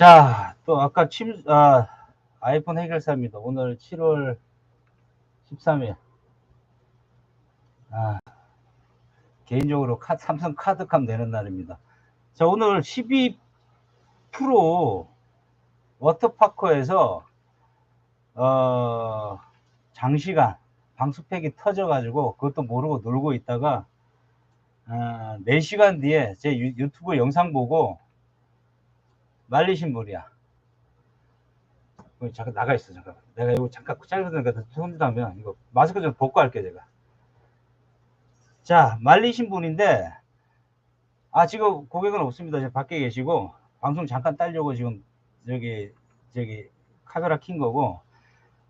자, 또 아까 침, 아, 아이폰 해결사입니다. 오늘 7월 13일. 아, 개인적으로 카, 삼성 카드값 내는 날입니다. 자, 오늘 12 프로 워터파커에서, 어, 장시간 방수팩이 터져가지고 그것도 모르고 놀고 있다가, 아, 4시간 뒤에 제 유, 유튜브 영상 보고 말리신 분이야. 어, 잠깐 나가 있어 잠깐. 내가 이거 잠깐 짧으니까 손질하면 이거 마스크 좀 벗고 할게 제가. 자 말리신 분인데 아 지금 고객은 없습니다. 지금 밖에 계시고 방송 잠깐 따려고 지금 저기 저기 카메라 킨 거고.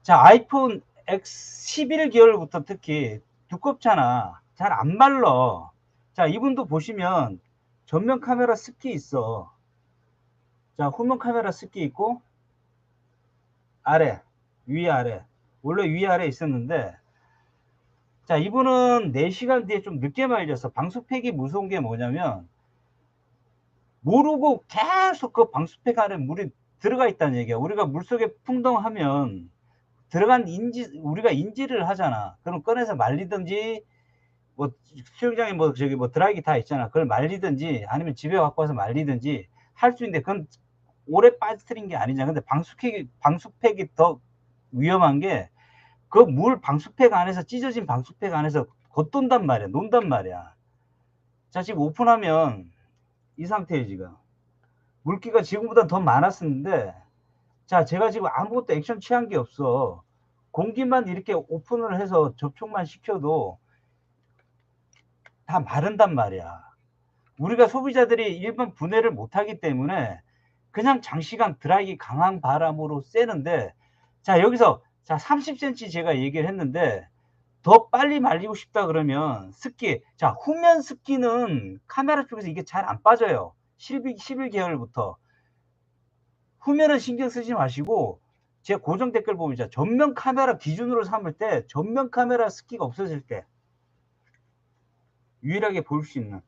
자 아이폰 X 11개월부터 특히 두껍잖아. 잘 안 말러. 자 이분도 보시면 전면 카메라 습기 있어. 자, 후면 카메라 습기 있고, 아래, 위아래. 원래 위아래 있었는데, 자, 이분은 4시간 뒤에 좀 늦게 말렸어. 방수팩이 무서운 게 뭐냐면, 모르고 계속 그 방수팩 안에 물이 들어가 있다는 얘기야. 우리가 물속에 풍덩하면, 들어간 인지, 우리가 인지를 하잖아. 그럼 꺼내서 말리든지, 뭐, 수영장에 뭐, 저기 뭐 드라이기 다 있잖아. 그걸 말리든지, 아니면 집에 갖고 와서 말리든지, 할 수 있는데, 그건 오래 빠뜨린 게 아니잖아. 근데 방수팩이, 방수팩이 더 위험한 게, 그 물 방수팩 안에서, 찢어진 방수팩 안에서 겉돈단 말이야. 논단 말이야. 자, 지금 오픈하면 이 상태에 지금. 물기가 지금보다 더 많았었는데, 자, 제가 지금 아무것도 액션 취한 게 없어. 공기만 이렇게 오픈을 해서 접촉만 시켜도 다 마른단 말이야. 우리가 소비자들이 일반 분해를 못하기 때문에 그냥 장시간 드라이기 강한 바람으로 쐬는데 자 여기서 자 30cm 제가 얘기를 했는데 더 빨리 말리고 싶다 그러면 습기 자 후면 습기는 카메라 쪽에서 이게 잘 안 빠져요. 11, 11개월부터. 후면은 신경 쓰지 마시고 제 고정 댓글 보면 전면 카메라 기준으로 삼을 때 전면 카메라 습기가 없어질 때 유일하게 볼 수 있는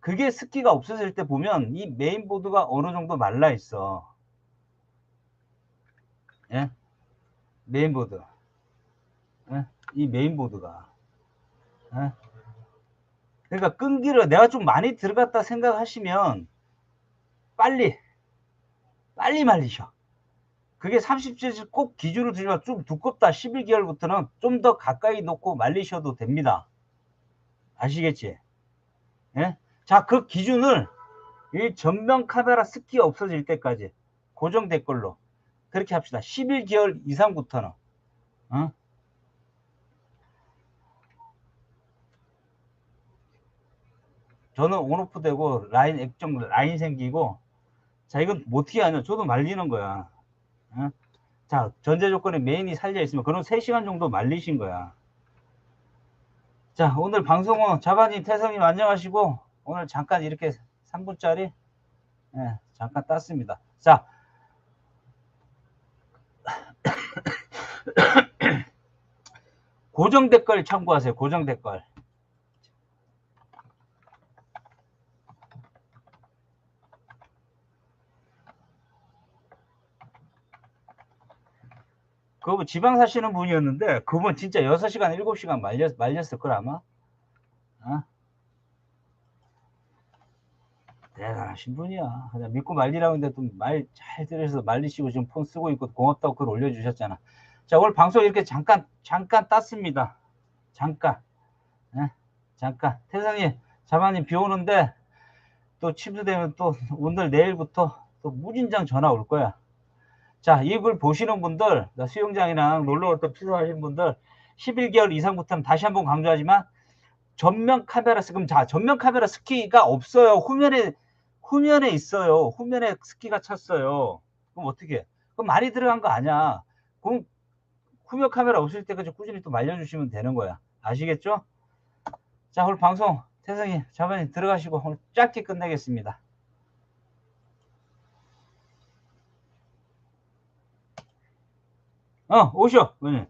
그게 습기가 없어질 때 보면 이 메인보드가 어느 정도 말라 있어. 예? 메인보드. 예? 이 메인보드가. 예? 그러니까 끈기를 내가 좀 많이 들어갔다 생각하시면 빨리 빨리 말리셔. 그게 30cm 꼭 기준으로 들면 좀 두껍다. 11개월부터는 좀 더 가까이 놓고 말리셔도 됩니다. 아시겠지? 예? 자, 그 기준을 이 전면 카메라 습기 없어질 때까지 고정 댓글로 그렇게 합시다. 11개월 이상부터는 어? 저는 온오프 되고 라인 액정 라인 생기고 자 이건 뭐 어떻게 하냐 저도 말리는 거야 어? 자 전제 조건에 메인이 살려 있으면 그런 3시간 정도 말리신 거야 자 오늘 방송은 자바님 태성님 안녕하시고 오늘 잠깐 이렇게 3분짜리 예, 잠깐 땄습니다. 자, 고정 댓글 참고하세요. 고정 댓글. 그분 지방 사시는 분이었는데 그분 진짜 6시간, 7시간 말렸, 말렸을 걸 아마. 어? 대단하신 분이야. 그냥 믿고 말리라고 했는데 또 말 잘 들어서 말리시고 지금 폰 쓰고 있고 고맙다고 글 올려주셨잖아. 자, 오늘 방송 이렇게 잠깐, 잠깐 땄습니다. 잠깐. 네? 잠깐. 태상님, 자만님 비 오는데 또 침수되면 또 오늘 내일부터 또 무진장 전화 올 거야. 자, 이 글 보시는 분들, 수영장이랑 놀러 올때 필요하신 분들, 11개월 이상부터는 다시 한번 강조하지만 전면 카메라 스금 자 전면 카메라 스키가 없어요. 후면에 후면에 있어요. 후면에 스키가 찼어요. 그럼 어떻게? 그럼 많이 들어간 거 아니야. 그럼 후면 카메라 없을 때까지 꾸준히 또 말려주시면 되는 거야. 아시겠죠? 자 오늘 방송 태성이 자반님 들어가시고 오늘 짧게 끝내겠습니다. 어 오셔. 네.